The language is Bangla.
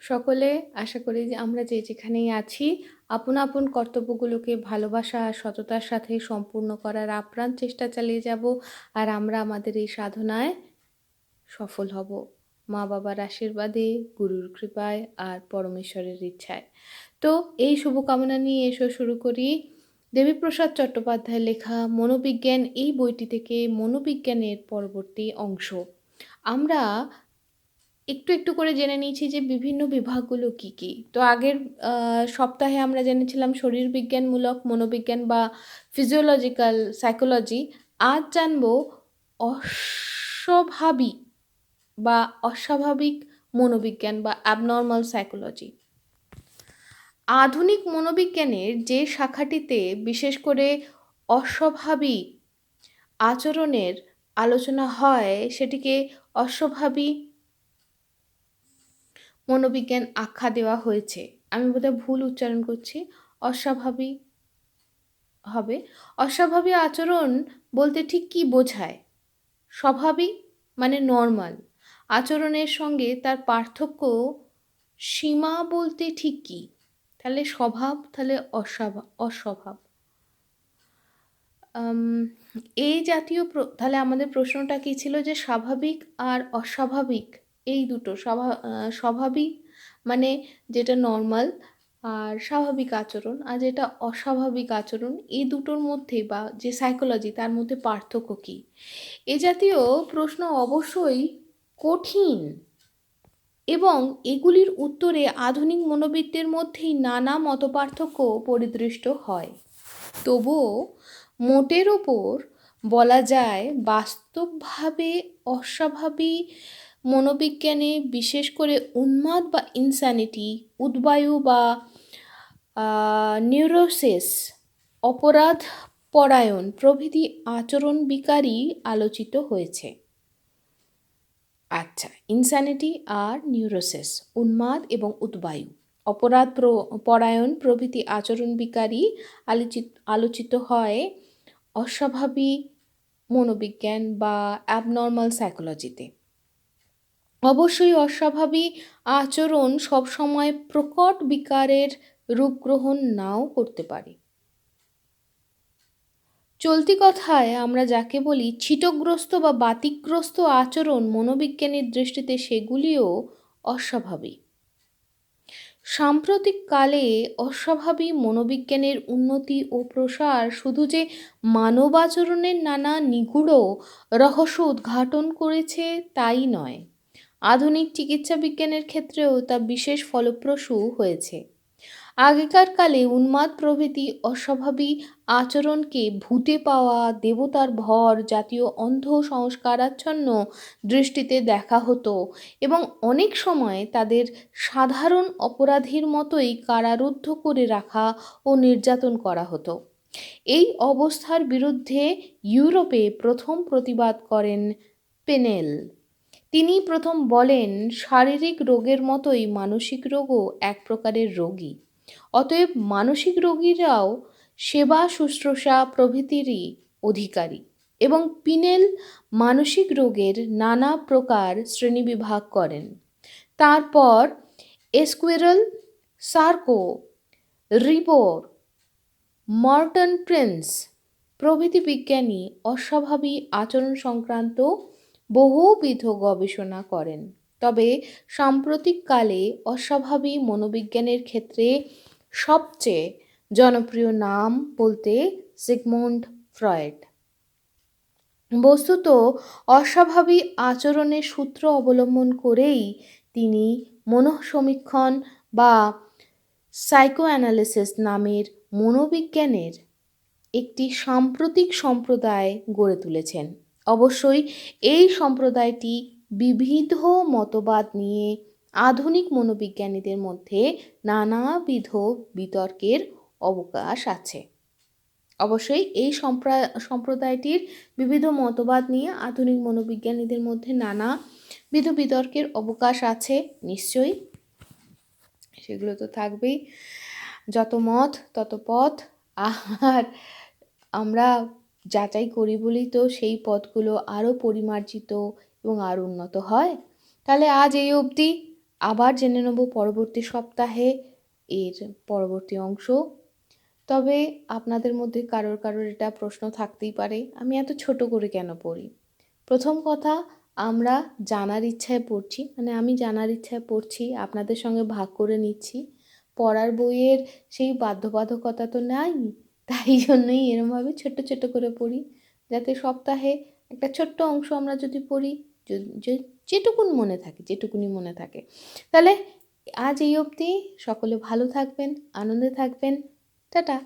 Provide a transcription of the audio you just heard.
সকলে আশা করি যে আমরা যে যেখানেই আছি, আপন আপন কর্তব্যগুলোকে ভালোবাসা আর সততার সাথে সম্পূর্ণ করার আপ্রাণ চেষ্টা চালিয়ে যাব আর আমরা আমাদের এই সাধনায় সফল হব। মা বাবার আশীর্বাদে, গুরুর কৃপায় আর পরমেশ্বরের ইচ্ছায়। তো এই শুভকামনা নিয়ে এসো শুরু করি। দেবীপ্রসাদ চট্টোপাধ্যায়ের লেখা মনোবিজ্ঞান এই বইটি থেকে মনোবিজ্ঞানের পরবর্তী অংশ। আমরা একটু একটু করে জেনে নিয়েছি যে বিভিন্ন বিভাগগুলো কি কি। তো আগের সপ্তাহে আমরা জেনেছিলাম শরীর বিজ্ঞানমূলক মনোবিজ্ঞান বা ফিজিওলজিক্যাল সাইকোলজি আজ জানব অস্বাভাবিক বা অস্বাভাবিক মনোবিজ্ঞান বা অ্যাবনর্মাল সাইকোলজি আধুনিক মনোবিজ্ঞানের যে শাখাটিতে বিশেষ করে অস্বাভাবিক আচরণের আলোচনা হয়, সেটিকে অস্বাভাবিক মনোবিজ্ঞান আখ্যা দেওয়া হয়েছে। আমি বোধহয় ভুল উচ্চারণ করছি। অস্বাভাবিক হবে। অস্বাভাবিক আচরণ বলতে ঠিক কি বোঝায়? স্বাভাবিক মানে নর্মাল। আচরণের সঙ্গে তার পার্থক্য সীমা বলতে ঠিক কি? তাহলে স্বভাব, তাহলে অস্বভাব। অস্বভাব এই জাতীয় তাহলে আমাদের প্রশ্নটা কি ছিল যে স্বাভাবিক আর অস্বাভাবিক? এই দুটো স্বাভা- স্বাভাবিক মানে যেটা নর্মাল আর স্বাভাবিক আচরণ আর যেটা অস্বাভাবিক আচরণ, এই দুটোর মধ্যে বা যে সাইকোলজি তার মধ্যে পার্থক্য কী? এ জাতীয় প্রশ্ন অবশ্যই কঠিন এবং এগুলির উত্তরে আধুনিক মনোবিদদের মধ্যেই নানা মতপার্থক্য পরিদৃষ্ট হয়। তবুও মোটের ওপর বলা যায়, বাস্তবভাবে অস্বাভাবিক মনোবিজ্ঞানে বিশেষ করে উন্মাদ বা ইনস্যানিটি উদ্বায়ু বা নিউরোসিস অপরাধ পরায়ণ প্রভৃতি আচরণ বিকারই আলোচিত হয়েছে। আচ্ছা ইনস্যানিটি আর নিউরোসিস উন্মাদ এবং উদ্বায়ু, অপরাধ প্র- পরায়ণ প্রভৃতি আচরণ বিকারী আলোচিত আলোচিত হয় অস্বাভাবিক মনোবিজ্ঞান বা অ্যাবনর্মাল সাইকোলজিতে অবশ্যই অস্বাভাবিক আচরণ সবসময় প্রকট বিকারের রূপ গ্রহণ নাও করতে পারে। চলতি কথায় আমরা যাকে বলি ছিটগ্রস্ত বা বাতিগ্রস্ত আচরণ মনোবিজ্ঞানের দৃষ্টিতে সেগুলিও অস্বাভাবিক। সাম্প্রতিক কালে অস্বাভাবিক মনোবিজ্ঞানের উন্নতি ও প্রসার শুধু যে মানব আচরণের নানা নিগূঢ় রহস্য উদ্ঘাটন করেছে তাই নয়। আধুনিক চিকিৎসা বিজ্ঞানের ক্ষেত্রেও তা বিশেষ ফলপ্রসূ হয়েছে। আগেকার কালে উন্মাদ প্রভৃতি অস্বাভাবিক আচরণকে ভূতে পাওয়া, দেবতার ভর, জাতীয় অন্ধ সংস্কারাচ্ছন্ন দৃষ্টিতে দেখা হতো এবং অনেক সময় তাদের সাধারণ অপরাধীর মতোই কারারুদ্ধ করে রাখা ও নির্যাতন করা হতো। এই অবস্থার বিরুদ্ধে ইউরোপে প্রথম প্রতিবাদ করেন পেনেল। তিনি প্রথম বলেন, শারীরিক রোগের মতোই মানসিক রোগও এক প্রকারের রোগী। অতএব মানসিক রোগীরাও সেবা, শুশ্রূষা প্রভৃতিরই অধিকারী এবং পিনেল মানসিক রোগের নানা প্রকার শ্রেণীবিভাগ করেন। তারপর এসকুয়েরল সার্কো, রিবোর, মর্টন প্রিন্স প্রভৃতি বিজ্ঞানী অস্বাভাবিক আচরণ সংক্রান্ত বহুবিধ গবেষণা করেন। তবে সাম্প্রতিককালে অস্বাভাবিক মনোবিজ্ঞানের ক্ষেত্রে সবচেয়ে জনপ্রিয় নাম বলতে সিগমন্ড ফ্রয়েড। বস্তুত অস্বাভাবিক আচরণের সূত্র অবলম্বন করেই তিনি মনোসমীক্ষণ বা সাইকোঅ্যানালিসিস নামের মনোবিজ্ঞানের একটি সাম্প্রতিক সম্প্রদায় গড়ে তুলেছেন। অবশ্যই এই সম্প্রদায়টি বিবিধ মতবাদ নিয়ে আধুনিক মনোবিজ্ঞানীদের মধ্যে নানাবিধ বিতর্কের অবকাশ আছে। অবশ্যই এই সম্প্রা, সম্প্রদায়টির বিবিধ মতবাদ নিয়ে আধুনিক মনোবিজ্ঞানীদের মধ্যে নানা বিধ বিতর্কের অবকাশ আছে, নিশ্চয়ই। সেগুলো তো থাকবেই। যত মত, তত পথ। আর আমরা যাচাই করি বলেই তো সেই পথগুলো আরও পরিমার্জিত এবং আরও উন্নত হয়। তাহলে আজ এই অবধি আবার জেনে নেব পরবর্তী সপ্তাহে এর পরবর্তী অংশ। তবে আপনাদের মধ্যে কারোর কারোর এটা প্রশ্ন থাকতেই পারে, আমি এত ছোট করে কেন পড়ি? প্রথম কথা, আমরা জানার ইচ্ছায় পড়ছি মানে আমি জানার ইচ্ছায় পড়ছি, আপনাদের সঙ্গে ভাগ করে নিচ্ছি। পড়ার বইয়ের সেই বাধ্যবাধকতা তো নাই, তাই জন্যই এরমভাবে ছোট্ট ছোট্ট করে পড়ি, যাতে সপ্তাহে একটা ছোট্ট অংশ আমরা যদি পড়ি যেটুকুন মনে থাকে, যেটুকুনি মনে থাকে। তাহলে আজ এই অবধি সকলে ভালো থাকবেন, আনন্দে থাকবেন। টাটা।